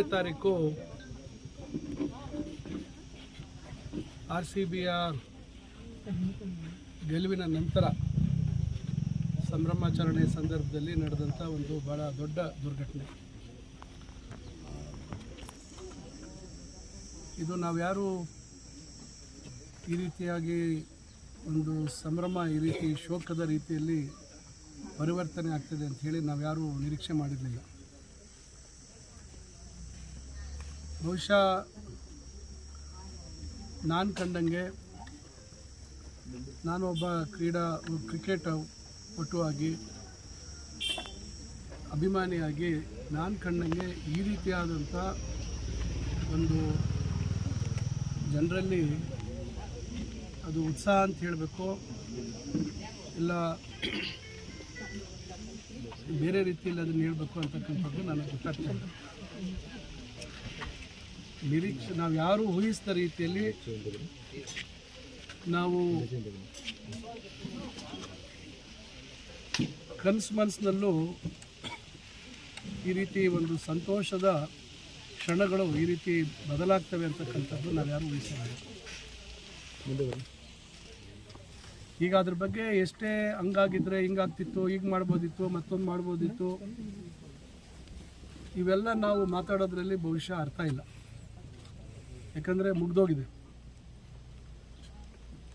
ನಾಲ್ಕನೇ ತಾರೀಕು R C ಬಿಯ ಗೆಲುವಿನ ನಂತರ ಸಂಭ್ರಮಾಚರಣೆ ಸಂದರ್ಭದಲ್ಲಿ ನಡೆದಂಥ ಒಂದು ಭಾಳ ದೊಡ್ಡ ದುರ್ಘಟನೆ. ಇದು ನಾವ್ಯಾರು ಈ ರೀತಿಯಾಗಿ ಒಂದು ಸಂಭ್ರಮ ಈ ರೀತಿ ಶೋಕದ ರೀತಿಯಲ್ಲಿ ಪರಿವರ್ತನೆ ಆಗ್ತದೆ ಅಂತ ಹೇಳಿ ನಾವ್ಯಾರೂ ನಿರೀಕ್ಷೆ ಮಾಡಿರಲಿಲ್ಲ. ಬಹುಶಃ ನಾನು ಕಂಡಂಗೆ ಒಬ್ಬ ಕ್ರೀಡಾ ಕ್ರಿಕೆಟ್ ಪಟುವಾಗಿ ಅಭಿಮಾನಿಯಾಗಿ ನಾನು ಕಂಡಂಗೆ ಈ ರೀತಿಯಾದಂಥ ಒಂದು ಜನರಲ್ಲಿ ಅದು ಉತ್ಸಾಹ ಅಂತ ಹೇಳಬೇಕು. ಇಲ್ಲ ಬೇರೆ ರೀತಿಯಲ್ಲಿ ಅದನ್ನು ಹೇಳಬೇಕು ಅಂತಕ್ಕಂಥದ್ದು ನನಗೆ ಗೊತ್ತಾಗ್ತಾ ಇಲ್ಲ ನಿರೀಕ್ಷೆ ನಾವು ಯಾರು ಊಹಿಸಿದ ರೀತಿಯಲ್ಲಿ ನಾವು ಕನ್ಸ್ ಮನಸ್ಸಿನಲ್ಲೂ ಈ ರೀತಿ ಒಂದು ಸಂತೋಷದ ಕ್ಷಣಗಳು ಈ ರೀತಿ ಬದಲಾಗ್ತವೆ ಅಂತಕ್ಕಂಥದ್ದು ನಾವು ಯಾರು ಊಹಿಸಿಲ್ಲ. ಈಗ ಅದ್ರ ಬಗ್ಗೆ ಎಷ್ಟೇ ಹಂಗಾಗಿದ್ರೆ ಹಿಂಗಾಗ್ತಿತ್ತು ಈಗ ಮಾಡ್ಬೋದಿತ್ತು, ಮತ್ತೊಂದು ಮಾಡ್ಬೋದಿತ್ತು, ಇವೆಲ್ಲ ನಾವು ಮಾತಾಡೋದ್ರಲ್ಲಿ ಬಹುಶಃ ಅರ್ಥ ಇಲ್ಲ. ಯಾಕಂದರೆ ಮುಗ್ದೋಗಿದೆ.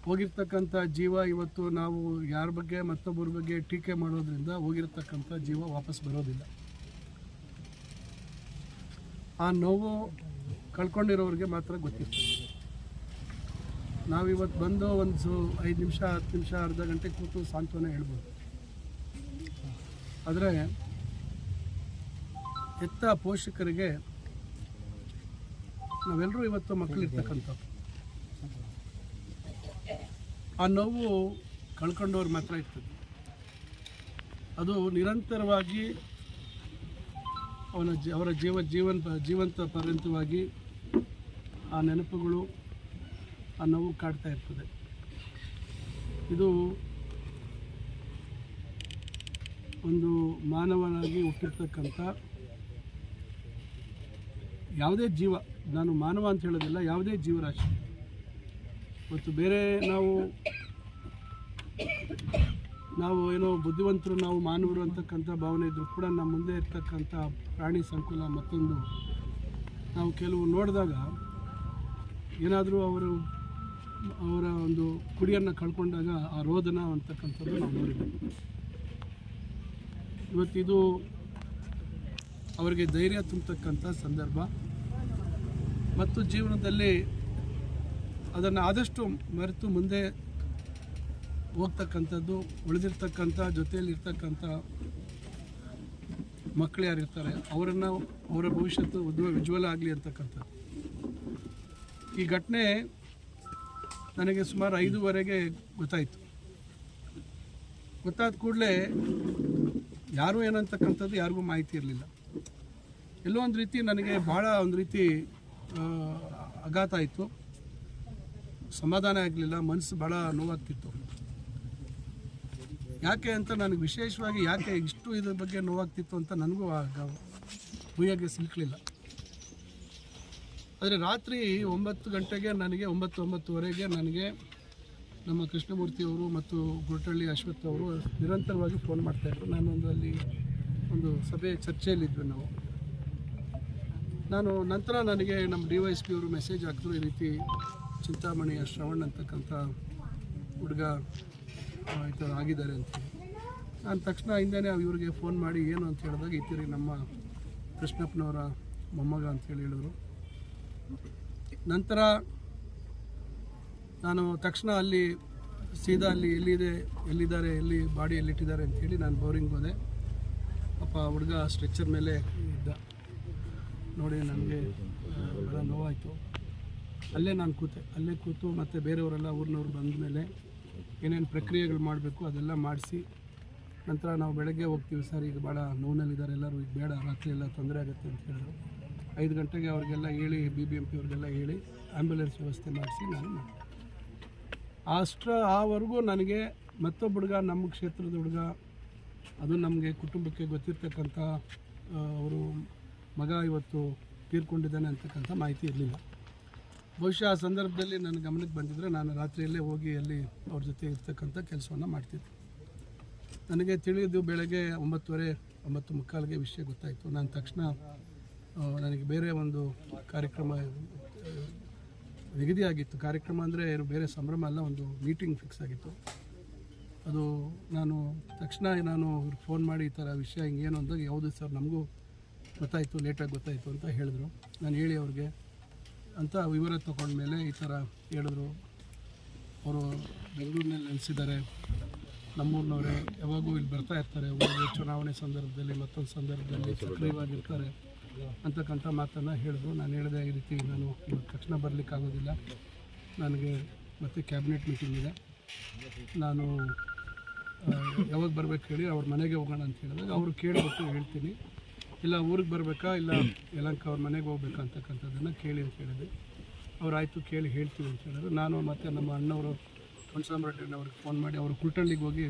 ಹೋಗಿರ್ತಕ್ಕಂಥ ಜೀವ ಇವತ್ತು ನಾವು ಯಾರ ಬಗ್ಗೆ ಮತ್ತೊಬ್ಬರ ಬಗ್ಗೆ ಟೀಕೆ ಮಾಡೋದ್ರಿಂದ ಹೋಗಿರ್ತಕ್ಕಂಥ ಜೀವ ವಾಪಸ್ ಬರೋದಿಲ್ಲ. ಆ ನೋವು ಕಳ್ಕೊಂಡಿರೋರಿಗೆ ಮಾತ್ರ ಗೊತ್ತಿರ್ತದೆ. ನಾವಿವತ್ತು ಬಂದು ಒಂದು ಐದು ನಿಮಿಷ, ಹತ್ತು ನಿಮಿಷ, ಅರ್ಧ ಗಂಟೆ ಕೂತು ಸಾಂತ್ವನ ಹೇಳ್ಬೋದು. ಆದರೆ ಎತ್ತ ಪೋಷಕರಿಗೆ ನಾವೆಲ್ಲರೂ ಇವತ್ತು ಮಕ್ಕಳಿರ್ತಕ್ಕಂಥವ್ರು. ಆ ನೋವು ಕಳ್ಕೊಂಡವ್ರು ಮಾತ್ರ ಇರ್ತದೆ. ಅದು ನಿರಂತರವಾಗಿ ಅವನ ಜಿ, ಅವರ ಜೀವ, ಜೀವನ, ಜೀವಂತ ಪರ್ಯಂತವಾಗಿ ಆ ನೆನಪುಗಳು, ಆ ನೋವು ಕಾಡ್ತಾ ಇರ್ತದೆ. ಇದು ಒಂದು ಮಾನವನಾಗಿ ಹುಟ್ಟಿರ್ತಕ್ಕಂಥ ಯಾವುದೇ ಜೀವ ನಾನು ಮಾನವ ಅಂತ ಹೇಳೋದಿಲ್ಲ, ಯಾವುದೇ ಜೀವರಾಶಿ. ಮತ್ತು ಬೇರೆ ನಾವು ನಾವು ಏನೋ ಬುದ್ಧಿವಂತರು, ನಾವು ಮಾನವರು ಅಂತಕ್ಕಂಥ ಭಾವನೆ ಇದ್ದರೂ ಕೂಡ ನಮ್ಮ ಮುಂದೆ ಇರ್ತಕ್ಕಂಥ ಪ್ರಾಣಿ ಸಂಕುಲ ಮತ್ತೊಂದು. ನಾವು ಕೆಲವು ನೋಡಿದಾಗ ಏನಾದರೂ ಅವರು ಅವರ ಒಂದು ಕುಡಿಯನ್ನು ಕಳ್ಕೊಂಡಾಗ ಆ ರೋದನ ಅಂತಕ್ಕಂಥದ್ದು ನಾವು ನೋಡಿದ್ದೀವಿ ಇವತ್ತಿದು ಅವರಿಗೆ ಧೈರ್ಯ ತುಂಬತಕ್ಕಂಥ ಸಂದರ್ಭ. ಮತ್ತು ಜೀವನದಲ್ಲಿ ಅದನ್ನು ಆದಷ್ಟು ಮರೆತು ಮುಂದೆ ಹೋಗ್ತಕ್ಕಂಥದ್ದು, ಉಳಿದಿರ್ತಕ್ಕಂಥ ಜೊತೆಯಲ್ಲಿರ್ತಕ್ಕಂಥ ಮಕ್ಕಳು ಯಾರಿರ್ತಾರೆ ಅವರನ್ನು ಅವರ ಭವಿಷ್ಯತ್ತು ಉದ್ವ ಉಜ್ವಲ ಆಗಲಿ ಅಂತಕ್ಕಂಥದ್ದು. ಈ ಘಟನೆ ನನಗೆ ಸುಮಾರು ಐದುವರೆಗೆ ಗೊತ್ತಾಯಿತು. ಗೊತ್ತಾದ ಕೂಡಲೇ ಯಾರು ಏನಂತಕ್ಕಂಥದ್ದು ಯಾರಿಗೂ ಮಾಹಿತಿ ಇರಲಿಲ್ಲ. ಎಲ್ಲೋ ಒಂದು ರೀತಿ ನನಗೆ ಭಾಳ ಒಂದು ರೀತಿ ಆಘಾತ ಆಯಿತು. ಸಮಾಧಾನ ಆಗಲಿಲ್ಲ ಮನಸ್ಸು ಭಾಳ ನೋವಾಗ್ತಿತ್ತು. ಯಾಕೆ ಅಂತ ನನಗೆ ವಿಶೇಷವಾಗಿ ಯಾಕೆ ಇಷ್ಟು ಇದ್ರ ಬಗ್ಗೆ ನೋವಾಗ್ತಿತ್ತು ಅಂತ ನನಗೂ ಆಗ ಭೂಯಾಗೆ ಸಿಲ್ಕಲಿಲ್ಲ. ಆದರೆ ರಾತ್ರಿ ಒಂಬತ್ತು ಗಂಟೆಗೆ ನನಗೆ ಒಂಬತ್ತು ಒಂಬತ್ತುವರೆಗೆ ನನಗೆ ನಮ್ಮ ಕೃಷ್ಣಮೂರ್ತಿಯವರು ಮತ್ತು ಗುರುಟಳ್ಳಿ ಅಶ್ವಥ್ ಅವರು ನಿರಂತರವಾಗಿ ಫೋನ್ ಮಾಡ್ತಾಯಿದ್ರು ನಾನೊಂದು ಅಲ್ಲಿ ಒಂದು ಸಭೆ ಚರ್ಚೆಯಲ್ಲಿದ್ವಿ ನಾವು. ನಾನು ನಂತರ ನನಗೆ ನಮ್ಮ ಡಿ ವೈ ಎಸ್ ಪಿ ಅವರು ಮೆಸೇಜ್ ಹಾಕಿದ್ರು ಈ ರೀತಿ ಚಿಂತಾಮಣಿಯ ಶ್ರವಣ್ ಅಂತಕ್ಕಂಥ ಹುಡುಗ ಈ ಥರ ಆಗಿದ್ದಾರೆ ಅಂತ ನಾನು ತಕ್ಷಣ ಹಿಂದೆನೇ ಇವ್ರಿಗೆ ಫೋನ್ ಮಾಡಿ ಏನು ಅಂತ ಹೇಳಿದಾಗ, ಈ ತಿರುಗಿ ನಮ್ಮ ಕೃಷ್ಣಪ್ಪನವರ ಮೊಮ್ಮಗ ಅಂತೇಳಿ ಹೇಳಿದ್ರು. ನಂತರ ನಾನು ತಕ್ಷಣ ಅಲ್ಲಿ ಸೀದಾ ಅಲ್ಲಿ ಎಲ್ಲಿದೆ, ಎಲ್ಲಿದ್ದಾರೆ, ಎಲ್ಲಿ ಬಾಡಿ ಎಲ್ಲಿಟ್ಟಿದ್ದಾರೆ ಅಂತೇಳಿ ನಾನು ಬೋರಿಂಗ್ ಹೋದೆ. ಪಾಪ ಹುಡುಗ ಸ್ಟ್ರೆಚ್ಚರ್ ಮೇಲೆ ಇದ್ದ. ನೋಡಿ ನನಗೆ ಭಾಳ ನೋವಾಯಿತು. ಅಲ್ಲೇ ನಾನು ಕೂತೆ, ಅಲ್ಲೇ ಕೂತು ಮತ್ತು ಬೇರೆಯವರೆಲ್ಲ ಊರಿನವ್ರು ಬಂದ ಮೇಲೆ ಏನೇನು ಪ್ರಕ್ರಿಯೆಗಳು ಮಾಡಬೇಕು ಅದೆಲ್ಲ ಮಾಡಿಸಿ ನಂತರ ನಾವು ಬೆಳಗ್ಗೆ ಹೋಗ್ತೀವಿ ಸರ್, ಈಗ ಭಾಳ ನೋವಿನಲ್ಲಿದ್ದಾರೆ ಎಲ್ಲರೂ, ಈಗ ಬೇಡ, ರಾತ್ರಿ ಎಲ್ಲ ತೊಂದರೆ ಆಗುತ್ತೆ ಅಂತ ಹೇಳಿದ್ರು. ಐದು ಗಂಟೆಗೆ ಅವ್ರಿಗೆಲ್ಲ ಹೇಳಿ ಬಿ ಬಿ ಎಂ ಪಿ ಅವ್ರಿಗೆಲ್ಲ ಹೇಳಿ ಆ್ಯಂಬುಲೆನ್ಸ್ ವ್ಯವಸ್ಥೆ ಮಾಡಿಸಿ ನಾನು ಮಾಡಿದೆ. ಆವರೆಗೂ ನನಗೆ ಮತ್ತೊಬ್ಬ ಹುಡುಗ, ನಮ್ಮ ಕ್ಷೇತ್ರದ ಹುಡುಗ, ಅದು ನಮಗೆ ಕುಟುಂಬಕ್ಕೆ ಗೊತ್ತಿರ್ತಕ್ಕಂಥ ಅವರು ಮಗ ಇವತ್ತು ತೀರ್ಕೊಂಡಿದ್ದಾನೆ ಅಂತಕ್ಕಂಥ ಮಾಹಿತಿ ಇರಲಿಲ್ಲ. ಬಹುಶಃ ಆ ಸಂದರ್ಭದಲ್ಲಿ ನನ್ನ ಗಮನಕ್ಕೆ ಬಂದಿದ್ದರೆ ನಾನು ರಾತ್ರಿಯಲ್ಲೇ ಹೋಗಿ ಅಲ್ಲಿ ಅವ್ರ ಜೊತೆ ಇರ್ತಕ್ಕಂಥ ಕೆಲಸವನ್ನು ಮಾಡ್ತಿದ್ದೆ. ನನಗೆ ತಿಳಿದು ಬೆಳಗ್ಗೆ ಒಂಬತ್ತುವರೆ, ಒಂಬತ್ತು ಮುಕ್ಕಾಲಿಗೆ ವಿಷಯ ಗೊತ್ತಾಯಿತು. ನಾನು ತಕ್ಷಣ ನನಗೆ ಬೇರೆ ಒಂದು ಕಾರ್ಯಕ್ರಮ ನಿಗದಿಯಾಗಿತ್ತು ಕಾರ್ಯಕ್ರಮ ಅಂದರೆ ಬೇರೆ ಸಂಭ್ರಮ ಅಲ್ಲ, ಒಂದು ಮೀಟಿಂಗ್ ಫಿಕ್ಸ್ ಆಗಿತ್ತು. ಅದು ನಾನು ತಕ್ಷಣ ನಾನು ಫೋನ್ ಮಾಡಿ ಈ ಥರ ವಿಷಯ ಹಿಂಗೇನು ಅಂದಾಗ ಯಾವುದು ಸರ್ ನಮಗೂ ಗೊತ್ತಾಯಿತು ಲೇಟಾಗಿ ಗೊತ್ತಾಯಿತು ಅಂತ ಹೇಳಿದ್ರು. ನಾನು ಹೇಳಿ ಅವ್ರಿಗೆ, ಅಂತ ವಿವರ ತಗೊಂಡ್ಮೇಲೆ ಈ ಥರ ಹೇಳಿದ್ರು. ಅವರು ಬೆಂಗಳೂರಿನಲ್ಲಿ ನೆಲೆಸಿದ್ದಾರೆ. ನಮ್ಮೂರಿನವರೇ ಯಾವಾಗೂ ಇಲ್ಲಿ ಬರ್ತಾ ಇರ್ತಾರೆ. ಊರಿಗೆ ಚುನಾವಣೆ ಸಂದರ್ಭದಲ್ಲಿ, ಮತ್ತೊಂದು ಸಂದರ್ಭದಲ್ಲಿ ಸಕ್ರಿಯವಾಗಿರ್ತಾರೆ ಅಂತಕ್ಕಂಥ ಮಾತನ್ನು ಹೇಳಿದ್ರು. ನಾನು ಹೇಳಿದೆ, ಈ ರೀತಿ ನಾನು ತಕ್ಷಣ ಬರಲಿಕ್ಕಾಗೋದಿಲ್ಲ ನನಗೆ ಮತ್ತೆ ಕ್ಯಾಬಿನೆಟ್ ಮೀಟಿಂಗ್ ಇದೆ. ನಾನು ಯಾವಾಗ ಬರ್ಬೇಕು ಹೇಳಿ ಅವ್ರ ಮನೆಗೆ ಹೋಗೋಣ ಅಂತ ಹೇಳಿದಾಗ ಅವರು ಕೇಳಿಬಿಟ್ಟು ಹೇಳ್ತೀನಿ. ಇಲ್ಲ ಊರಿಗೆ ಬರಬೇಕಾ? ಇಲ್ಲ ಯಲಂಕ ಅವ್ರ ಮನೆಗೆ ಹೋಗ್ಬೇಕಾ ಅಂತಕ್ಕಂಥದ್ದನ್ನು ಕೇಳಿ ಅಂತ ಹೇಳಿದೆ ಅವ್ರು ಆಯಿತು ಕೇಳಿ ಹೇಳ್ತೀವಿ ಅಂತ ಹೇಳಿದ್ರು. ನಾನು ಮತ್ತು ನಮ್ಮ ಅಣ್ಣವರು ಅವ್ರಿಗೆ ಫೋನ್ ಮಾಡಿ, ಅವರು ಕುಲ್ಟಳ್ಳಿಗೆ ಹೋಗಿ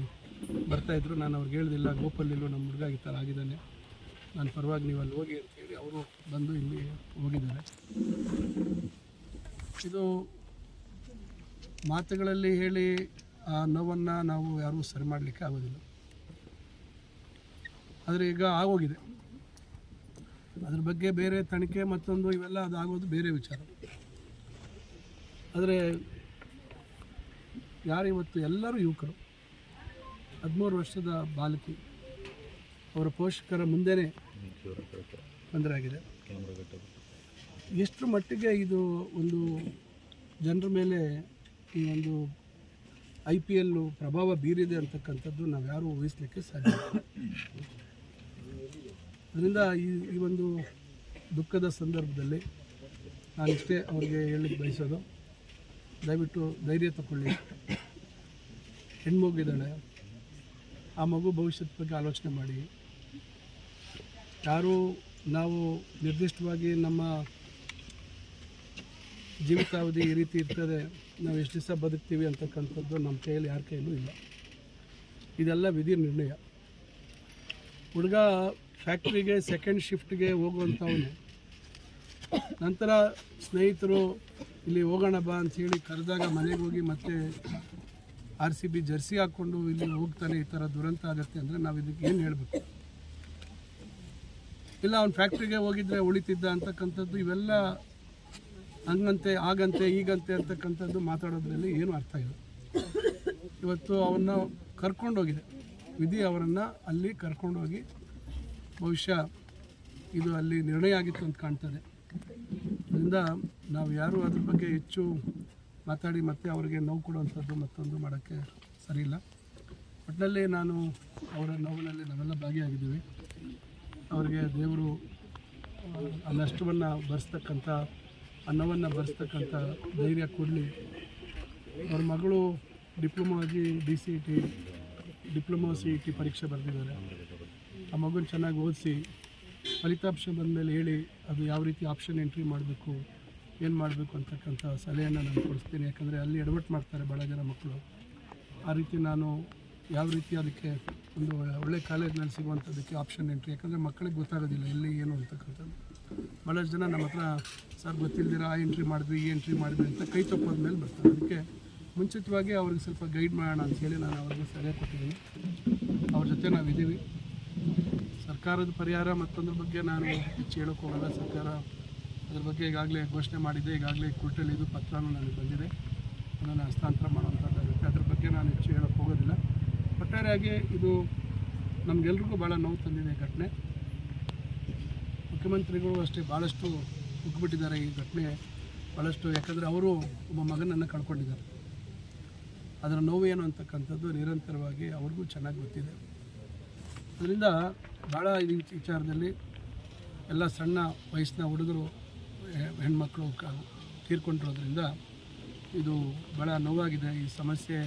ಬರ್ತಾಯಿದ್ರು ನಾನು ಅವ್ರಿಗೆ ಹೇಳ್ದಿಲ್ಲ ಗೋಪಲ್ಲಿಲ್ಲೂ ನಮ್ಮ ಹುಡುಗ ಈ ಥರ ಆಗಿದ್ದಾನೆ. ನಾನು ಪರವಾಗಿ ನೀವು ಅಲ್ಲಿ ಹೋಗಿ ಅಂತ ಹೇಳಿ ಅವರು ಬಂದು ಇಲ್ಲಿ ಹೋಗಿದ್ದಾರೆ. ಇದು ಮಾತುಗಳಲ್ಲಿ ಹೇಳಿ ಆ ನೋವನ್ನು ನಾವು ಯಾರೂ ಸರಿ ಮಾಡಲಿಕ್ಕೆ ಆಗೋದಿಲ್ಲ. ಆದರೆ ಈಗ ಆಗೋಗಿದೆ. ಅದ್ರ ಬಗ್ಗೆ ಬೇರೆ ತನಿಖೆ ಮತ್ತೊಂದು ಇವೆಲ್ಲ ಅದಾಗೋದು ಬೇರೆ ವಿಚಾರ ಆದರೆ ಯಾರು ಇವತ್ತು ಎಲ್ಲರೂ ಯುವಕರು, ಹದಿಮೂರು ವರ್ಷದ ಬಾಲಕಿ, ಅವರ ಪೋಷಕರ ಮುಂದೆನೇ ತೊಂದರೆ ಆಗಿದೆ ಎಷ್ಟು ಮಟ್ಟಿಗೆ ಇದು ಒಂದು ಜನರ ಮೇಲೆ ಈ ಒಂದು ಐ ಪಿ ಎಲ್ಲು ಪ್ರಭಾವ ಬೀರಿದೆ ಅಂತಕ್ಕಂಥದ್ದು ನಾವು ಯಾರೂ ಊಹಿಸ್ಲಿಕ್ಕೆ ಸಾಧ್ಯ. ಅದರಿಂದ ಈ ಈ ಒಂದು ದುಃಖದ ಸಂದರ್ಭದಲ್ಲಿ ನಾನಿಷ್ಟೇ ಅವ್ರಿಗೆ ಹೇಳಲಿಕ್ಕೆ ಬಯಸೋದು. ದಯವಿಟ್ಟು ಧೈರ್ಯ ತಗೊಳ್ಳಿ ಹೆಣ್ಮಗಿದ್ದಾಳೆ ಆ ಮಗು ಭವಿಷ್ಯದ ಬಗ್ಗೆ ಆಲೋಚನೆ ಮಾಡಿ. ಯಾರು ನಾವು ನಿರ್ದಿಷ್ಟವಾಗಿ ನಮ್ಮ ಜೀವಿತಾವಧಿ ಈ ರೀತಿ ಇರ್ತದೆ. ನಾವು ಎಷ್ಟು ದಿವಸ ಬದುಕ್ತೀವಿ ಅಂತಕ್ಕಂಥದ್ದು ನಮ್ಮ ಕೈಯಲ್ಲಿ ಯಾರ ಕೈಯಲ್ಲೂ ಇಲ್ಲ. ಇದೆಲ್ಲ ವಿಧಿ ನಿರ್ಣಯ. ಹುಡುಗ ಫ್ಯಾಕ್ಟ್ರಿಗೆ ಸೆಕೆಂಡ್ ಶಿಫ್ಟ್ಗೆ ಹೋಗುವಂಥವನು. ನಂತರ ಸ್ನೇಹಿತರು, ಇಲ್ಲಿ ಹೋಗೋಣ ಬಾ ಅಂಥೇಳಿ ಕರೆದಾಗ ಮನೆಗೆ ಹೋಗಿ ಮತ್ತೆ ಆರ್ ಸಿ ಬಿ ಜರ್ಸಿ ಹಾಕ್ಕೊಂಡು ಇಲ್ಲಿ ಹೋಗ್ತಾನೆ, ಈ ಥರ ದುರಂತ ಆಗುತ್ತೆ ಅಂದರೆ ನಾವು ಇದಕ್ಕೆ ಏನು ಹೇಳಬೇಕು? ಇಲ್ಲ, ಅವ್ನು ಫ್ಯಾಕ್ಟ್ರಿಗೆ ಹೋಗಿದ್ರೆ ಉಳಿತಿದ್ದ ಅಂತಕ್ಕಂಥದ್ದು ಇವೆಲ್ಲ ಹಂಗಂತೆ ಆಗಂತೆ ಈಗಂತೆ ಅಂತಕ್ಕಂಥದ್ದು ಮಾತಾಡೋದ್ರಲ್ಲಿ ಏನು ಅರ್ಥ ಇಲ್ಲ. ಇವತ್ತು ಅವನ್ನ ಕರ್ಕೊಂಡೋಗಿದೆ. ವಿಧಿ ಅವರನ್ನು ಅಲ್ಲಿ ಕರ್ಕೊಂಡೋಗಿ ಬಹುಶಃ ಇದು ಅಲ್ಲಿ ನಿರ್ಣಯ ಆಗಿತ್ತು ಅಂತ ಕಾಣ್ತದೆ. ಅದರಿಂದ ನಾವು ಯಾರೂ ಅದ್ರ ಬಗ್ಗೆ ಹೆಚ್ಚು ಮಾತಾಡಿ ಮತ್ತೆ ಅವರಿಗೆ ನೋವು ಕೊಡುವಂಥದ್ದು ಮತ್ತೊಂದು ಮಾಡೋಕ್ಕೆ ಸರಿಯಿಲ್ಲ ಒಟ್ಟಿನಲ್ಲಿ ನಾನು ಅವರ ನೋವಿನಲ್ಲಿ ನಾವೆಲ್ಲ ಭಾಗಿಯಾಗಿದ್ದೀವಿ. ಅವರಿಗೆ ದೇವರು ಆ, ನಷ್ಟವನ್ನು ಭರಿಸ್ತಕ್ಕಂಥ ಅನ್ನವನ್ನು ನೋವನ್ನು ಭರಿಸ್ತಕ್ಕಂಥ ಧೈರ್ಯ ಕೊಡಲಿ. ಅವ್ರ ಮಗಳು ಡಿಪ್ಲೊಮಾ ಆಗಿ D C E T diploma C E T ಪರೀಕ್ಷೆ ಬರೆದಿದ್ದಾರೆ. ಆ ಮಗುನ ಚೆನ್ನಾಗಿ ಓದಿಸಿ ಫಲಿತಾಂಶ ಬಂದಮೇಲೆ ಹೇಳಿ ಅದು ಯಾವ ರೀತಿ ಆಪ್ಷನ್ ಎಂಟ್ರಿ ಮಾಡಬೇಕು, ಏನು ಮಾಡಬೇಕು ಅಂತಕ್ಕಂಥ ಸಲಹೆಯನ್ನು ನಾನು ಕೊಡಿಸ್ತೀನಿ. ಯಾಕಂದರೆ ಅಲ್ಲಿ ಎಡವಟ್ಟು ಮಾಡ್ತಾರೆ ಭಾಳ ಜನ ಮಕ್ಕಳು. ಆ ರೀತಿ ನಾನು ಯಾವ ರೀತಿ ಅದಕ್ಕೆ ಒಂದು ಒಳ್ಳೆ ಕಾಲೇಜ್ನಲ್ಲಿ ಸಿಗುವಂಥದ್ದಕ್ಕೆ ಆಪ್ಷನ್ ಎಂಟ್ರಿ ಯಾಕಂದರೆ ಮಕ್ಕಳಿಗೆ ಗೊತ್ತಾಗೋದಿಲ್ಲ ಎಲ್ಲಿ ಏನು ಅಂತಕ್ಕಂಥದ್ದು. ಭಾಳಷ್ಟು ಜನ ನಮ್ಮ ಹತ್ರ, ಸರ್ ಗೊತ್ತಿಲ್ದಿರ, ಆ ಎಂಟ್ರಿ ಮಾಡಿದ್ವಿ, ಈ ಎಂಟ್ರಿ ಮಾಡಿದ್ವಿ ಅಂತ ಕೈ ತಪ್ಪೋದ ಮೇಲೆ ಬರ್ತಾರೆ. ಅದಕ್ಕೆ ಮುಂಚಿತವಾಗಿ ಅವ್ರಿಗೆ ಸ್ವಲ್ಪ ಗೈಡ್ ಮಾಡೋಣ ಅಂತ ಹೇಳಿ ನಾನು ಅವ್ರಿಗೆ ಸಲಹೆ ಕೊಟ್ಟಿದ್ದೀನಿ. ಅವ್ರ ಜೊತೆ ನಾವಿದ್ದೀವಿ. ಸರ್ಕಾರದ ಪರಿಹಾರ ಮತ್ತೊಂದ್ರ ಬಗ್ಗೆ ನಾನು ಹೆಚ್ಚು ಹೇಳೋಕೆ ಹೋಗಲ್ಲ. ಸರ್ಕಾರ ಅದ್ರ ಬಗ್ಗೆ ಈಗಾಗಲೇ ಘೋಷಣೆ ಮಾಡಿದೆ. ಈಗಾಗಲೇ ಕುರ್ಟಲ್ಲಿ ಇದು ಪತ್ರನೂ ನನಗೆ ಬಂದಿದೆ. ಅದನ್ನು ಹಸ್ತಾಂತರ ಮಾಡುವಂಥದ್ದಾಗುತ್ತೆ ಅದ್ರ ಬಗ್ಗೆ ನಾನು ಹೆಚ್ಚು ಹೇಳೋಕ್ಕೆ ಹೋಗೋದಿಲ್ಲ. ಒಟ್ಟಾರೆಯಾಗಿ ಇದು ನಮಗೆಲ್ರಿಗೂ ಭಾಳ ನೋವು ತಂದಿದೆ ಘಟನೆ. ಮುಖ್ಯಮಂತ್ರಿಗಳು ಅಷ್ಟೇ ಭಾಳಷ್ಟು ಉಗ್ಬಿಟ್ಟಿದ್ದಾರೆ ಈ ಘಟನೆ. ಭಾಳಷ್ಟು ಯಾಕಂದರೆ ಅವರು ಒಬ್ಬ ಮಗನನ್ನು ಕಳ್ಕೊಂಡಿದ್ದಾರೆ. ಅದರ ನೋವು ಏನು ಅಂತಕ್ಕಂಥದ್ದು ನಿರಂತರವಾಗಿ ಅವ್ರಿಗೂ ಚೆನ್ನಾಗಿ ಗೊತ್ತಿದೆ. ಅದರಿಂದ ಭಾಳ ಇದು ವಿಚಾರದಲ್ಲಿ ಎಲ್ಲ ಸಣ್ಣ ವಯಸ್ಸಿನ ಹುಡುಗರು ಹೆಣ್ಮಕ್ಳು ಕ, ತೀರ್ಕೊಂಡಿರೋದ್ರಿಂದ ಇದು ಭಾಳ ನೋವಾಗಿದೆ. ಈ ಸಮಸ್ಯೆ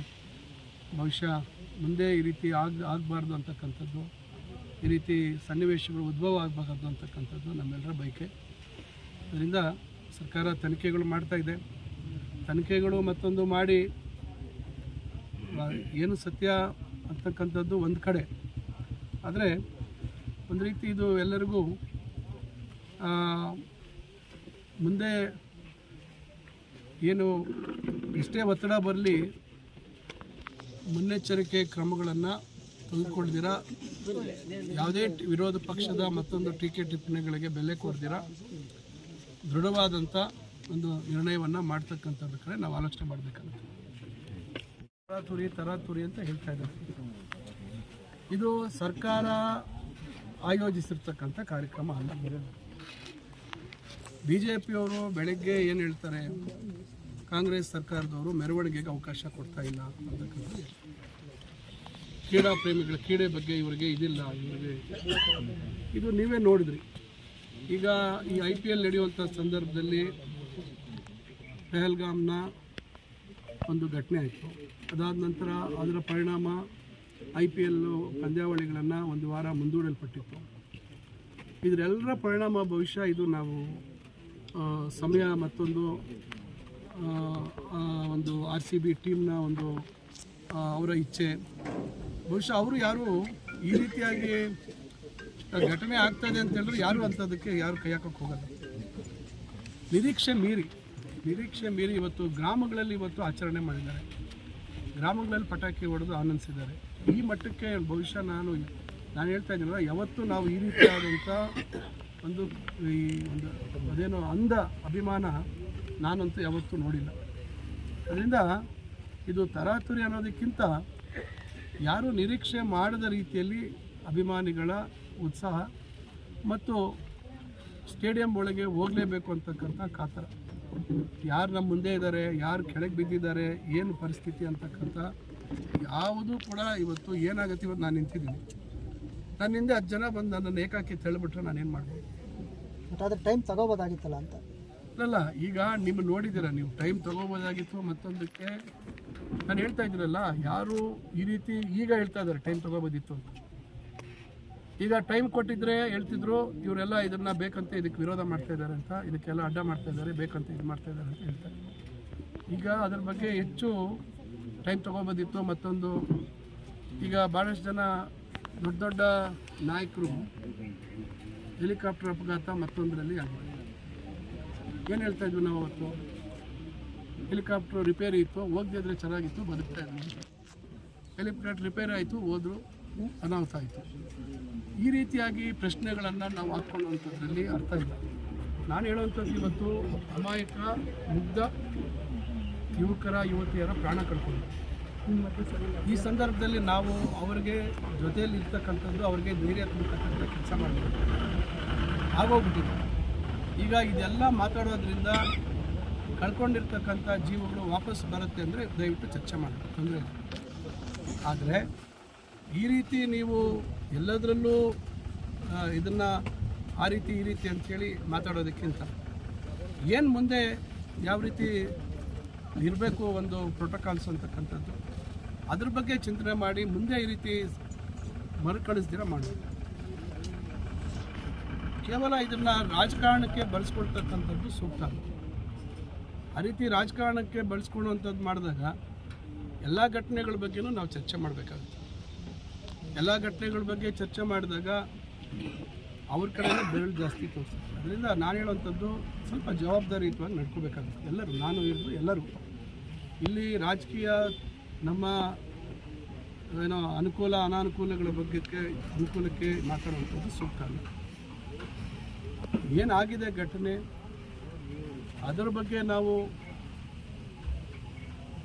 ಬಹುಶಃ ಮುಂದೆ ಈ ರೀತಿ ಆಗ, ಆಗಬಾರ್ದು ಅಂತಕ್ಕಂಥದ್ದು, ಈ ರೀತಿ ಸನ್ನಿವೇಶಗಳು ಉದ್ಭವ ಆಗಬಾರ್ದು ಅಂತಕ್ಕಂಥದ್ದು ನಮ್ಮೆಲ್ಲರ ಬಯಕೆ. ಅದರಿಂದ ಸರ್ಕಾರ ತನಿಖೆಗಳು ಮಾಡ್ತಾಯಿದೆ ತನಿಖೆಗಳು ಮತ್ತೊಂದು ಮಾಡಿ ಏನು ಸತ್ಯ ಅಂತಕ್ಕಂಥದ್ದು ಒಂದು ಕಡೆ. ಆದರೆ ಒಂದು ರೀತಿ ಇದು ಎಲ್ಲರಿಗೂ ಮುಂದೆ ಏನು ಎಷ್ಟೇ ಒತ್ತಡ ಬರಲಿ, ಮುನ್ನೆಚ್ಚರಿಕೆ ಕ್ರಮಗಳನ್ನು ತೆಗೆದುಕೊಳ್ದಿರ ಯಾವುದೇ ವಿರೋಧ ಪಕ್ಷದ ಮತ್ತೊಂದು ಟೀಕೆ ಟಿಪ್ಪಣಿಗಳಿಗೆ ಬೆಲೆ ಕೊಡ್ದಿರ? ದೃಢವಾದಂಥ ಒಂದು ನಿರ್ಣಯವನ್ನು ಮಾಡ್ತಕ್ಕಂಥದ್ರ ಕಡೆ ನಾವು ಆಲೋಚನೆ ಮಾಡಬೇಕಾಗುತ್ತೆ. ತರಾತುರಿ ತರಾತುರಿ ಅಂತ ಹೇಳ್ತಾ ಇದ್ದಾರೆ. ಇದು ಸರ್ಕಾರ ಆಯೋಜಿಸಿರ್ತಕ್ಕಂಥ ಕಾರ್ಯಕ್ರಮ ಅಲ್ಲ ಬಿ ಜೆ ಪಿಯವರು ಬೆಳಗ್ಗೆ ಏನು ಹೇಳ್ತಾರೆ? ಕಾಂಗ್ರೆಸ್ ಸರ್ಕಾರದವರು ಮೆರವಣಿಗೆಗೆ ಅವಕಾಶ ಕೊಡ್ತಾ ಇಲ್ಲ ಅಂತಕ್ಕಂಥದ್ದು ಕ್ರೀಡಾ ಪ್ರೇಮಿಗಳ ಕ್ರೀಡೆ ಬಗ್ಗೆ ಇವರಿಗೆ ಇದಿಲ್ಲ ಇವರಿಗೆ. ಇದು ನೀವೇ ನೋಡಿದ್ರಿ. ಈಗ ಈ ಐ ಪಿ ಎಲ್ ನಡೆಯುವಂಥ ಸಂದರ್ಭದಲ್ಲಿ ಪೆಹಲ್ಗಾಮ್ನ ಒಂದು ಘಟನೆ ಆಯಿತು. ಅದಾದ ನಂತರ ಅದರ ಪರಿಣಾಮ ಐ ಪಿ ಎಲ್ಲು ಪಂದ್ಯಾವಳಿಗಳನ್ನು ಒಂದು ವಾರ ಮುಂದೂಡಲ್ಪಟ್ಟಿತ್ತು. ಇದರೆಲ್ಲರ ಪರಿಣಾಮ ಬಹುಶಃ ಇದು ನಾವು ಸಮಯ ಮತ್ತೊಂದು ಒಂದು ಆರ್ ಸಿ ಬಿ ಟೀಮ್ನ ಒಂದು ಅವರ ಇಚ್ಛೆ. ಬಹುಶಃ ಅವರು ಯಾರು ಈ ರೀತಿಯಾಗಿ ಘಟನೆ ಆಗ್ತದೆ ಅಂತ ಹೇಳಿದ್ರೆ ಯಾರು ಅಂಥದಕ್ಕೆ ಯಾರು ಕೈ ಹಾಕೋಕ್ಕೆ ಹೋಗಲ್ಲ. ನಿರೀಕ್ಷೆ ಮೀರಿ ನಿರೀಕ್ಷೆ ಮೀರಿ ಇವತ್ತು ಗ್ರಾಮಗಳಲ್ಲಿ ಇವತ್ತು ಆಚರಣೆ ಮಾಡಿದ್ದಾರೆ. ಗ್ರಾಮಗಳಲ್ಲಿ ಪಟಾಕಿ ಹೊಡೆದು ಆನಂದಿಸಿದ್ದಾರೆ. ಈ ಮಟ್ಟಕ್ಕೆ ಬಹುಶಃ ನಾನು ನಾನು ಹೇಳ್ತಾ ಇದ್ದೀನಲ್ಲ, ಯಾವತ್ತೂ ನಾವು ಈ ರೀತಿಯಾದಂಥ ಒಂದು ಈ ಒಂದು ಅದೇನೋ ಅಂದ ಅಭಿಮಾನ ನಾನಂತೂ ಯಾವತ್ತೂ ನೋಡಿಲ್ಲ. ಅದರಿಂದ ಇದು ತರಾತುರಿ ಅನ್ನೋದಕ್ಕಿಂತ ಯಾರು ನಿರೀಕ್ಷೆ ಮಾಡದ ರೀತಿಯಲ್ಲಿ ಅಭಿಮಾನಿಗಳ ಉತ್ಸಾಹ ಮತ್ತು ಸ್ಟೇಡಿಯಂ ಒಳಗೆ ಹೋಗಲೇಬೇಕು ಅಂತಕ್ಕಂಥ ಕಾತರ. ಯಾರು ನಮ್ಮ ಮುಂದೆ ಇದ್ದಾರೆ ಯಾರು ಕೆಳಗೆ ಬಿದ್ದಿದ್ದಾರೆ ಏನು ಪರಿಸ್ಥಿತಿ ಅಂತಕ್ಕಂಥ ಯಾವುದು ಕೂಡ ಇವತ್ತು ಏನಾಗುತ್ತೆ ಇವತ್ತು ನಾನು ನಿಂತಿದ್ದೀನಿ. ನನ್ನ ಹಿಂದೆ ಹತ್ತು ಜನ ಬಂದು ನನ್ನನ್ನು ಏಕಾಕಿ ತಳ್ಳಿಬಿಟ್ರೆ ಏನು ಮಾಡ್ಬೋದು? ಬಟ್ ಅದ್ರ ಟೈಮ್ ತಗೋಬೋದಾಗಿತ್ತಲ್ಲ ಅಂತ? ಅಲ್ಲ ಈಗ ನಿಮ್ಮ ನೋಡಿದ್ದೀರ ನೀವು ಟೈಮ್ ತಗೋಬೋದಾಗಿತ್ತು ಮತ್ತೊಂದಕ್ಕೆ ನಾನು ಹೇಳ್ತಾ ಇದ್ದೀರಲ್ಲ ಯಾರು ಈ ರೀತಿ ಈಗ ಹೇಳ್ತಾ ಇದ್ದಾರೆ ಟೈಮ್ ತಗೋಬೋದಿತ್ತು ಅಂತ. ಈಗ ಟೈಮ್ ಕೊಟ್ಟಿದ್ರೆ ಹೇಳ್ತಿದ್ರು, ಇವರೆಲ್ಲ ಇದನ್ನ ಬೇಕಂತ ಇದಕ್ಕೆ ವಿರೋಧ ಮಾಡ್ತಾ ಇದ್ದಾರೆ ಅಂತ, ಇದಕ್ಕೆಲ್ಲ ಅಡ್ಡ ಮಾಡ್ತಾ ಇದ್ದಾರೆ, ಬೇಕಂತ ಇದು ಮಾಡ್ತಾ ಇದ್ದಾರೆ ಅಂತ ಹೇಳ್ತಾರೆ. ಈಗ ಅದ್ರ ಬಗ್ಗೆ ಹೆಚ್ಚು ಟೈಮ್ ತಗೋಬೋದಿತ್ತು ಮತ್ತೊಂದು, ಈಗ ಭಾಳಷ್ಟು ಜನ ದೊಡ್ಡ ದೊಡ್ಡ ನಾಯಕರು ಹೆಲಿಕಾಪ್ಟರ್ ಅಪಘಾತ ಮತ್ತೊಂದರಲ್ಲಿ ಆಗಿದೆ ಏನು ಹೇಳ್ತಾ ಇದ್ವಿ ನಾವು ಅವತ್ತು? ಹೆಲಿಕಾಪ್ಟರ್ ರಿಪೇರಿ ಇತ್ತು ಹೋಗದಿದ್ರೆ ಚೆನ್ನಾಗಿತ್ತು, ಬದುಕ್ತಾ ಇದ್ವಿ. ಹೆಲಿಕಾಪ್ಟರ್ ರಿಪೇರಿ ಆಯಿತು, ಹೋದ್ರು. ಅನಾಹುತ ಆಯಿತು. ಈ ರೀತಿಯಾಗಿ ಪ್ರಶ್ನೆಗಳನ್ನು ನಾವು ಹಾಕ್ಕೊಳ್ಳುವಂಥದ್ರಲ್ಲಿ ಅರ್ಥ ಇಲ್ಲ. ನಾನು ಹೇಳುವಂಥದ್ದು ಇವತ್ತು ಅಮಾಯಕ, ಮುಗ್ಧ ಯುವಕರ, ಯುವತಿಯರ ಪ್ರಾಣ ಕಳ್ಕೊಂಡು. ಈ ಸಂದರ್ಭದಲ್ಲಿ ನಾವು ಅವರಿಗೆ ಜೊತೆಯಲ್ಲಿ ಇರ್ತಕ್ಕಂಥದ್ದು ಅವರಿಗೆ ಧೈರ್ಯ ತುಂಬತಕ್ಕಂಥ ಕೆಲಸ ಮಾಡಬೇಕು ಆಗೋಗ್ಬಿಟ್ಟಿದೆ. ಈಗ ಇದೆಲ್ಲ ಮಾತಾಡೋದ್ರಿಂದ ಕಳ್ಕೊಂಡಿರ್ತಕ್ಕಂಥ ಜೀವಗಳು ವಾಪಸ್ ಬರುತ್ತೆ ಅಂದರೆ ದಯವಿಟ್ಟು ಚರ್ಚೆ ಮಾಡಬೇಕು ತೊಂದರೆ ಆದರೆ ಈ ರೀತಿ ನೀವು ಎಲ್ಲದರಲ್ಲೂ ಇದನ್ನು ಆ ರೀತಿ, ಈ ರೀತಿ ಅಂಥೇಳಿ ಮಾತಾಡೋದಕ್ಕಿಂತ ಏನು ಮುಂದೆ ಯಾವ ರೀತಿ ಇರಬೇಕು ಒಂದು ಪ್ರೋಟೋಕಾಲ್ಸ್ ಅಂತಕ್ಕಂಥದ್ದು, ಅದ್ರ ಬಗ್ಗೆ ಚಿಂತನೆ ಮಾಡಿ, ಮುಂದೆ ಈ ರೀತಿ ಮರುಕಳಿಸ್ದಿರ ಮಾಡಬೇಕು ಕೇವಲ ಇದನ್ನು ರಾಜಕಾರಣಕ್ಕೆ ಬಳಸ್ಕೊಳ್ತಕ್ಕಂಥದ್ದು ಸೂಕ್ತ ಆ ರೀತಿ ರಾಜಕಾರಣಕ್ಕೆ ಬಳಸ್ಕೊಳ್ಳುವಂಥದ್ದು ಮಾಡಿದಾಗ ಎಲ್ಲ ಘಟನೆಗಳ ಬಗ್ಗೆನೂ ನಾವು ಚರ್ಚೆ ಮಾಡಬೇಕಾಗುತ್ತೆ. ಎಲ್ಲ ಘಟನೆಗಳ ಬಗ್ಗೆ ಚರ್ಚೆ ಮಾಡಿದಾಗ ಅವ್ರ ಕಡೆನೇ ಬೆರಳು ಜಾಸ್ತಿ ತೋರಿಸ್ತಾರೆ. ಅದರಿಂದ ನಾನು ಹೇಳುವಂಥದ್ದು ಸ್ವಲ್ಪ ಜವಾಬ್ದಾರಿಯುತವಾಗಿ ನಡ್ಕೋಬೇಕಾಗುತ್ತೆ. ಎಲ್ಲರೂ, ನಾನು ಇರೋದು ಎಲ್ಲರೂ. ಇಲ್ಲಿ ರಾಜಕೀಯ ನಮ್ಮ ಏನೋ ಅನುಕೂಲ, ಅನಾನುಕೂಲಗಳ ಬಗ್ಗೆ ಅನುಕೂಲಕ್ಕೆ ಮಾತಾಡುವಂಥದ್ದು ಸೂಕ್ತ ಅಲ್ಲ. ಏನಾಗಿದೆ ಘಟನೆ? ಅದರ ಬಗ್ಗೆ ನಾವು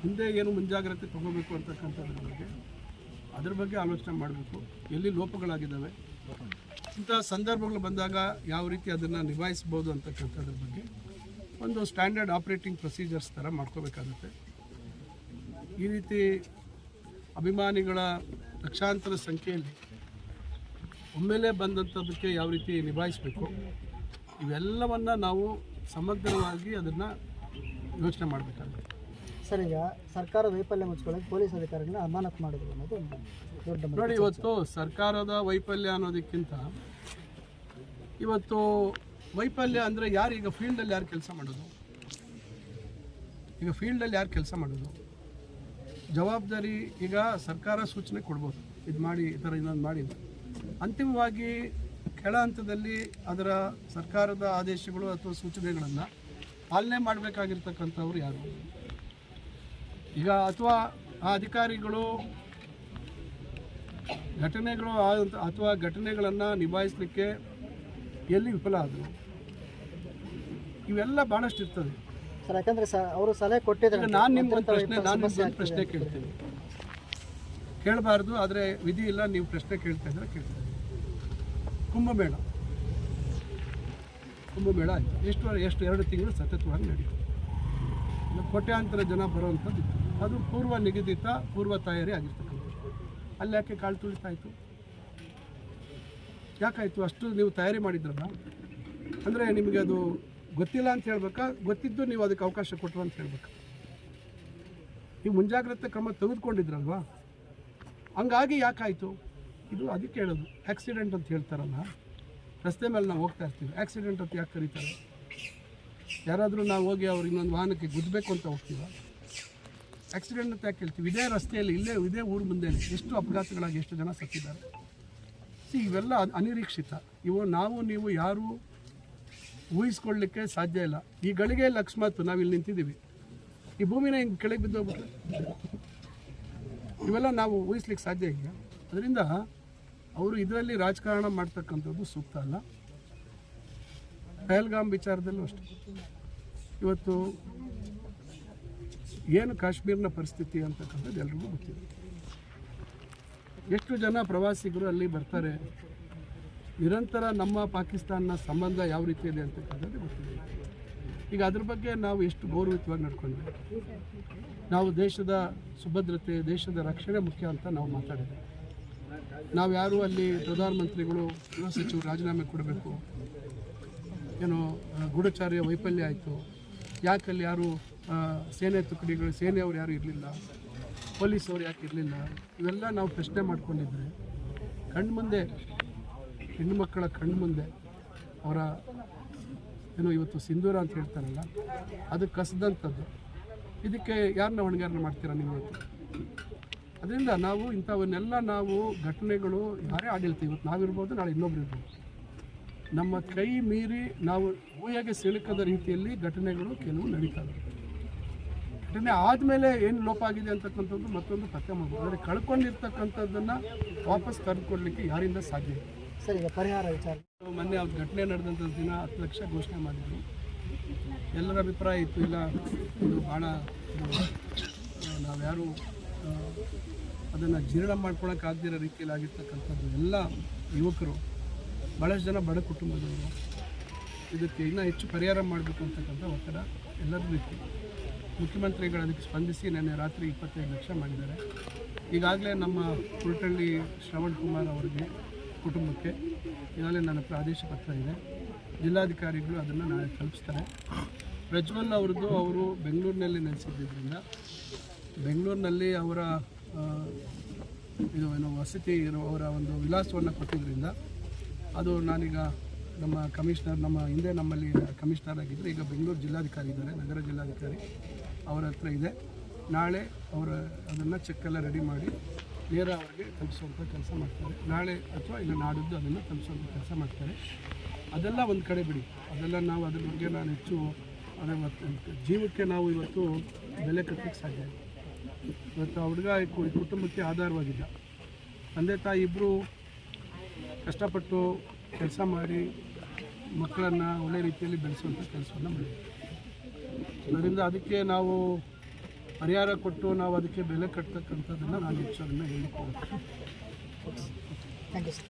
ಹಿಂದೆ ಏನು ಮುಂಜಾಗ್ರತೆ ತಗೋಬೇಕು ಅಂತಕ್ಕಂಥದ್ರ ಬಗ್ಗೆ ಅದ್ರ ಬಗ್ಗೆ ಆಲೋಚನೆ ಮಾಡಬೇಕು. ಎಲ್ಲಿ ಲೋಪಗಳಾಗಿದ್ದಾವೆ? ಇಂಥ ಸಂದರ್ಭಗಳು ಬಂದಾಗ ಯಾವ ರೀತಿ ಅದನ್ನು ನಿಭಾಯಿಸ್ಬೋದು ಅಂತಕ್ಕಂಥದ್ರ ಬಗ್ಗೆ ಒಂದು ಸ್ಟ್ಯಾಂಡರ್ಡ್ ಆಪ್ರೇಟಿಂಗ್ ಪ್ರೊಸೀಜರ್ಸ್ ಥರ ಮಾಡ್ಕೋಬೇಕಾಗುತ್ತೆ. ಈ ರೀತಿ ಅಭಿಮಾನಿಗಳ ಲಕ್ಷಾಂತರ ಸಂಖ್ಯೆಯಲ್ಲಿ ಒಮ್ಮೆಲೇ ಬಂದಂಥದ್ದಕ್ಕೆ ಯಾವ ರೀತಿ ನಿಭಾಯಿಸಬೇಕು, ಇವೆಲ್ಲವನ್ನು ನಾವು ಸಮಗ್ರವಾಗಿ ಅದನ್ನು ಯೋಚನೆ ಮಾಡಬೇಕಾಗುತ್ತೆ. ಸರ್ ಈಗ ಸರ್ಕಾರ ವೈಫಲ್ಯ ಮುಚ್ಕೊಳ್ಳೋಕೆ ಪೊಲೀಸ್ ಅಧಿಕಾರಿಗಳನ್ನ ಅಮಾನತ್ ಮಾಡಿದ್ರು ಅನ್ನೋದು ಒಂದು ದೊಡ್ಡ ನೋಡಿ ಇವತ್ತು ಸರ್ಕಾರದ ವೈಫಲ್ಯ ಅನ್ನೋದಕ್ಕಿಂತ ಇವತ್ತು ವೈಫಲ್ಯ ಅಂದರೆ ಯಾರು? ಈಗ ಫೀಲ್ಡಲ್ಲಿ ಯಾರು ಕೆಲಸ ಮಾಡೋದು? ಈಗ ಫೀಲ್ಡಲ್ಲಿ ಯಾರು ಕೆಲಸ ಮಾಡೋದು? ಜವಾಬ್ದಾರಿ ಈಗ ಸರ್ಕಾರ ಸೂಚನೆ ಕೊಡ್ಬೋದು. ಇದು ಮಾಡಿ ಈ ಥರ ಇನ್ನೊಂದು ಮಾಡಿ ಅಂತಿಮವಾಗಿ ಕೆಳ ಹಂತದಲ್ಲಿ ಅದರ ಸರ್ಕಾರದ ಆದೇಶಗಳು ಅಥವಾ ಸೂಚನೆಗಳನ್ನು ಪಾಲನೆ ಮಾಡಬೇಕಾಗಿರ್ತಕ್ಕಂಥವ್ರು ಯಾರು? ಈಗ ಅಥವಾ ಆ ಅಧಿಕಾರಿಗಳು ಘಟನೆಗಳು ಅಥವಾ ಘಟನೆಗಳನ್ನು ನಿಭಾಯಿಸಲಿಕ್ಕೆ ಎಲ್ಲಿ ವಿಫಲ ಆದರು? ಇವೆಲ್ಲ ಭಾಳಷ್ಟು ಇರ್ತದೆ. ಸರ್ ಯಾಕಂದ್ರೆ ಸ ಅವರು ಸಲಹೆ ಕೊಟ್ಟಿದ್ದಾರೆ ನಾನು ನಿಮ್ಗೊಂದು ಪ್ರಶ್ನೆ ನಾನು ನಿಮ್ಗೊಂದು ಪ್ರಶ್ನೆ ಕೇಳ್ತೀನಿ. ಕೇಳಬಾರ್ದು ಆದರೆ ವಿಧಿ ಇಲ್ಲ ನೀವು ಪ್ರಶ್ನೆ ಕೇಳ್ತಾ ಇದ್ರೆ ಕೇಳ್ತಾ ಇದ್ದೀರಿ. ಕುಂಭಮೇಳ. ಕುಂಭಮೇಳ ಆಯಿತು. ಎಷ್ಟು ಎಷ್ಟು ಎರಡು ತಿಂಗಳು ಸತತವಾಗಿ ನಡೀತು. ಇನ್ನು ಕೋಟ್ಯಾಂತರ ಜನ ಬರುವಂಥದ್ದು. ಅದು ಪೂರ್ವ ನಿಗದಿತ, ಪೂರ್ವ ತಯಾರಿ ಆಗಿರ್ತಕ್ಕಂಥದ್ದು. ಅಲ್ಲಿ ಯಾಕೆ ಕಾಳು ತುಳಿತಾಯಿತು ಯಾಕಾಯಿತು? ಅಷ್ಟು ನೀವು ತಯಾರಿ ಮಾಡಿದ್ರಲ್ಲ? ಅಂದರೆ ನಿಮಗೆ ಅದು ಗೊತ್ತಿಲ್ಲ ಅಂತ ಹೇಳ್ಬೇಕಾ? ಗೊತ್ತಿದ್ದು ನೀವು ಅದಕ್ಕೆ ಅವಕಾಶ ಕೊಟ್ಟರು ಅಂತ ಹೇಳ್ಬೇಕು? ನೀವು ಮುಂಜಾಗ್ರತೆ ಕ್ರಮ ತೆಗೆದುಕೊಂಡಿದ್ರಲ್ವಾ? ಹಂಗಾಗಿ ಯಾಕಾಯಿತು? ಇದು ಅದಕ್ಕೆ ಹೇಳೋದು. ಆಕ್ಸಿಡೆಂಟ್ ಅಂತ ಹೇಳ್ತಾರಲ್ಲ. ರಸ್ತೆ ಮೇಲೆ ನಾವು ಹೋಗ್ತಾ ಇರ್ತೀವಿ. ಆಕ್ಸಿಡೆಂಟ್ ಅಂತ ಯಾಕೆ ಕರೀತಾರೆ? ಯಾರಾದರೂ ನಾವು ಹೋಗಿ ಅವ್ರು ಇನ್ನೊಂದು ವಾಹನಕ್ಕೆ ಗುದ್ದಬೇಕು ಅಂತ ಹೋಗ್ತೀವ? ಆಕ್ಸಿಡೆಂಟ್ ಅಂತ ಯಾಕೆ ಹೇಳ್ತೀವಿ? ಇದೇ ರಸ್ತೆಯಲ್ಲಿ, ಇಲ್ಲೇ, ಇದೇ ಊರು ಮುಂದೆ ಎಷ್ಟು ಅಪಘಾತಗಳಾಗಿ ಎಷ್ಟು ಜನ ಸತ್ತಿದ್ದಾರೆ? ಸಿ ಇವೆಲ್ಲ ಅನಿರೀಕ್ಷಿತ. ಇವು ನಾವು, ನೀವು, ಯಾರು ಊಹಿಸ್ಕೊಳ್ಳಿಕ್ಕೆ ಸಾಧ್ಯ ಇಲ್ಲ. ಈ ಗಳಿಗೆ ಅಕಸ್ಮಾತ್ ಇಲ್ಲಿ ನಿಂತಿದ್ದೀವಿ. ಈ ಭೂಮಿನ ಹಿಂಗೆ ಕೆಳಗೆ ಬಿದ್ದೋಗ್ಬಿಟ್ರೆ ಇವೆಲ್ಲ ನಾವು ಊಹಿಸ್ಲಿಕ್ಕೆ ಸಾಧ್ಯ ಇಲ್ಲ. ಅದರಿಂದ ಅವರು ಇದರಲ್ಲಿ ರಾಜಕಾರಣ ಮಾಡ್ತಕ್ಕಂಥದ್ದು ಸೂಕ್ತ ಅಲ್ಲ. ಪಹಲ್ಗಾಮ್ ವಿಚಾರದಲ್ಲೂ ಅಷ್ಟೇ. ಇವತ್ತು ಏನು ಕಾಶ್ಮೀರ್ನ ಪರಿಸ್ಥಿತಿ ಅಂತಕ್ಕಂಥದ್ದು ಎಲ್ರಿಗೂ ಗೊತ್ತಿದೆ. ಎಷ್ಟು ಜನ ಪ್ರವಾಸಿಗರು ಅಲ್ಲಿ ಬರ್ತಾರೆ, ನಿರಂತರ ನಮ್ಮ ಪಾಕಿಸ್ತಾನ ಸಂಬಂಧ ಯಾವ ರೀತಿ ಇದೆ ಅಂತಕ್ಕಂಥದ್ದು ಗೊತ್ತಿದೆ. ಈಗ ಅದ್ರ ಬಗ್ಗೆ ನಾವು ಎಷ್ಟು ಗೌರವಿತವಾಗಿ ನಡ್ಕೊಂಡ್ವಿ. ನಾವು ದೇಶದ ಸುಭದ್ರತೆ, ದೇಶದ ರಕ್ಷಣೆ ಮುಖ್ಯ ಅಂತ ನಾವು ಮಾತಾಡಿದ್ವಿ. ನಾವು ಯಾರು ಅಲ್ಲಿ ಪ್ರಧಾನಮಂತ್ರಿಗಳು, ಗೃಹ ಸಚಿವರು ರಾಜೀನಾಮೆ ಕೊಡಬೇಕು ಏನು ಗೂಢಚಾರ್ಯ ವೈಫಲ್ಯ ಆಯಿತು. ಯಾಕಲ್ಲಿ ಯಾರು ಸೇನೆ ತುಕಡಿಗಳು, ಸೇನೆಯವರು ಯಾರು ಇರಲಿಲ್ಲ, ಪೊಲೀಸವ್ರು ಯಾಕೆ ಇರಲಿಲ್ಲ, ಇವೆಲ್ಲ ನಾವು ಪ್ರಶ್ನೆ ಮಾಡ್ಕೊಂಡಿದ್ರೆ ಮಕ್ಕಳ ಕಣ್ಣು ಮುಂದೆ ಅವರ ಏನು ಇವತ್ತು ಸಿಂಧೂರ ಅಂತ ಹೇಳ್ತಾರಲ್ಲ, ಅದು ಕಸದಂಥದ್ದು. ಇದಕ್ಕೆ ಯಾರನ್ನ ಹೊಣೆಗಾರನ ಮಾಡ್ತೀರಾ ನೀವು ಅದರಿಂದ ನಾವು ಇಂಥವನ್ನೆಲ್ಲ ನಾವು ಘಟನೆಗಳು ಯಾರೇ ಆಡಳಿತ, ಇವತ್ತು ನಾವಿರ್ಬೋದು, ನಾಳೆ ಇನ್ನೊಬ್ರು ಇರ್ಬೋದು ನಮ್ಮ ಕೈ ಮೀರಿ ನಾವು ಊಹೆಗೆ ಸಿಲುಕದ ರೀತಿಯಲ್ಲಿ ಘಟನೆಗಳು ಕೆಲವು ನಡೀತವೆ ಘಟನೆ ಆದಮೇಲೆ ಏನು ಲೋಪ ಆಗಿದೆ ಅಂತಕ್ಕಂಥದ್ದು ಮತ್ತೊಂದು ಪತ್ತೆ ಮಾಡ್ಬೋದು. ಆದರೆ ಕಳ್ಕೊಂಡಿರ್ತಕ್ಕಂಥದ್ದನ್ನು ವಾಪಸ್ ತಂದುಕೊಡ್ಲಿಕ್ಕೆ ಯಾರಿಂದ ಸಾಧ್ಯ ಇಲ್ಲ ಸರ್ ಈಗ ಪರಿಹಾರ ವಿಚಾರ. ಮೊನ್ನೆ ಅವ್ರ ಘಟನೆ ನಡೆದಂಥ ದಿನ ಹತ್ತು ಲಕ್ಷ ಘೋಷಣೆ ಮಾಡಿದ್ರು ಎಲ್ಲರ ಅಭಿಪ್ರಾಯ ಇತ್ತು ಇಲ್ಲ ಇದು ಭಾಳ ನಾವ್ಯಾರು ಅದನ್ನು ಜೀರ್ಣ ಮಾಡ್ಕೊಳಕ್ಕಾಗದಿರೋ ರೀತಿಯಲ್ಲಿ ಆಗಿರ್ತಕ್ಕಂಥದ್ದು ಎಲ್ಲ ಯುವಕರು ಭಾಳಷ್ಟು ಜನ ಬಡ ಕುಟುಂಬದವರು. ಇದಕ್ಕೆ ಇನ್ನೂ ಹೆಚ್ಚು ಪರಿಹಾರ ಮಾಡಬೇಕು ಅಂತಕ್ಕಂಥ ಒತ್ತಡ ಎಲ್ಲರಿಗೂ ಇತ್ತು. ಮುಖ್ಯಮಂತ್ರಿಗಳು ಅದಕ್ಕೆ ಸ್ಪಂದಿಸಿ ನಿನ್ನೆ ರಾತ್ರಿ ಇಪ್ಪತ್ತೈದು ಲಕ್ಷ ಮಾಡಿದ್ದಾರೆ. ಈಗಾಗಲೇ ನಮ್ಮ ಕುರಟಳ್ಳಿ ಶ್ರವಣ್ ಕುಮಾರ್ ಅವರಿಗೆ ಕುಟುಂಬಕ್ಕೆ ಈಗಾಗಲೇ ನನ್ನ ಪ್ರಾದೇಶ ಪತ್ರ ಇದೆ. ಜಿಲ್ಲಾಧಿಕಾರಿಗಳು ಅದನ್ನು ನಾಳೆ ತಲುಪಿಸ್ತಾರೆ. ಪ್ರಜ್ವಲ್ ಅವ್ರದ್ದು ಅವರು ಬೆಂಗಳೂರಿನಲ್ಲಿ ನೆಲೆಸಿದ್ದರಿಂದ ಬೆಂಗಳೂರಿನಲ್ಲಿ ಅವರ ಇದು ಏನು ವಸತಿ ಇರೋ ಅವರ ಒಂದು ವಿಳಾಸವನ್ನು ಕೊಟ್ಟಿದ್ದರಿಂದ ಅದು ನಾನೀಗ ನಮ್ಮ ಕಮಿಷನರ್, ನಮ್ಮ ಹಿಂದೆ ನಮ್ಮಲ್ಲಿ ಕಮಿಷನರ್ ಆಗಿದ್ದರು, ಈಗ ಬೆಂಗಳೂರು ಜಿಲ್ಲಾಧಿಕಾರಿ ಇದ್ದಾರೆ, ನಗರ ಜಿಲ್ಲಾಧಿಕಾರಿ ಅವರ ಹತ್ರ ಇದೆ. ನಾಳೆ ಅವರ ಅದನ್ನು ಚೆಕ್ಕೆಲ್ಲ ರೆಡಿ ಮಾಡಿ ನೇರ ಅವರಿಗೆ ತಲುಪಿಸುವಂಥ ಕೆಲಸ ಮಾಡ್ತಾರೆ. ನಾಳೆ ಅಥವಾ ಇಲ್ಲ ನಾಡಿದ್ದು ಅದನ್ನು ತಲುಪಿಸುವಂಥ ಕೆಲಸ ಮಾಡ್ತಾರೆ. ಅದೆಲ್ಲ ಒಂದು ಕಡೆ ಬಿಡಿ. ಅದೆಲ್ಲ ನಾವು ಅದ್ರ ಬಗ್ಗೆ ನಾನು ಹೆಚ್ಚು ಅದೇ ಮತ್ತು ಜೀವಕ್ಕೆ ನಾವು ಇವತ್ತು ಬೆಲೆ ಕಟ್ಟಲಿಕ್ಕೆ ಸಾಧ್ಯ ಇವತ್ತು ಆ ಹುಡುಗ ಈ ಕುಟುಂಬಕ್ಕೆ ಆಧಾರವಾಗಿದ್ದ. ತಂದೆ ತಾಯಿ ಇಬ್ಬರು ಕಷ್ಟಪಟ್ಟು ಕೆಲಸ ಮಾಡಿ ಮಕ್ಕಳನ್ನು ಒಳ್ಳೆ ರೀತಿಯಲ್ಲಿ ಬೆಳೆಸುವಂಥ ಕೆಲಸವನ್ನು ಮಾಡಿದ್ದೀವಿ. ಅದರಿಂದ ಅದಕ್ಕೆ ನಾವು ಪರಿಹಾರ ಕೊಟ್ಟು ನಾವು ಅದಕ್ಕೆ ಬೆಲೆ ಕಟ್ತಕ್ಕಂಥದ್ದನ್ನು ನಾನು ಹೆಚ್ಚು ಅದನ್ನು ಹೇಳಿಕೊಡ್ತೀನಿ. Thank you sir